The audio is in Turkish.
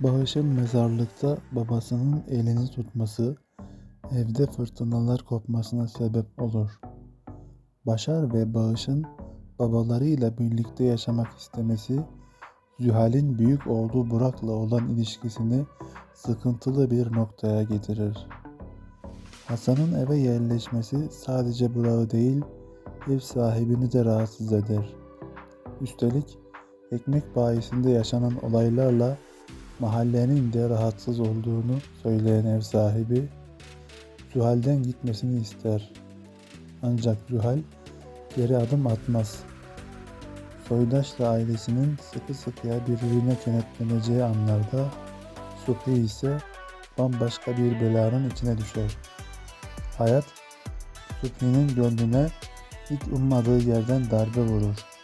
Bağış'ın mezarlıkta babasının elini tutması evde fırtınalar kopmasına sebep olur. Başar ve Bağış'ın babalarıyla birlikte yaşamak istemesi Zühal'in büyük oğlu Burak'la olan ilişkisini sıkıntılı bir noktaya getirir. Hasan'ın eve yerleşmesi sadece Burak'ı değil, ev sahibini de rahatsız eder. Üstelik ekmek bayisinde yaşanan olaylarla mahallenin de rahatsız olduğunu söyleyen ev sahibi Zühal'den gitmesini ister. Ancak Zühal geri adım atmaz. Soydaşla ailesinin sıkı sıkıya birbirine kenetleneceği anlarda Subhi ise bambaşka bir belanın içine düşer. Hayat Subhi'nin gönlüne hiç ummadığı yerden darbe vurur.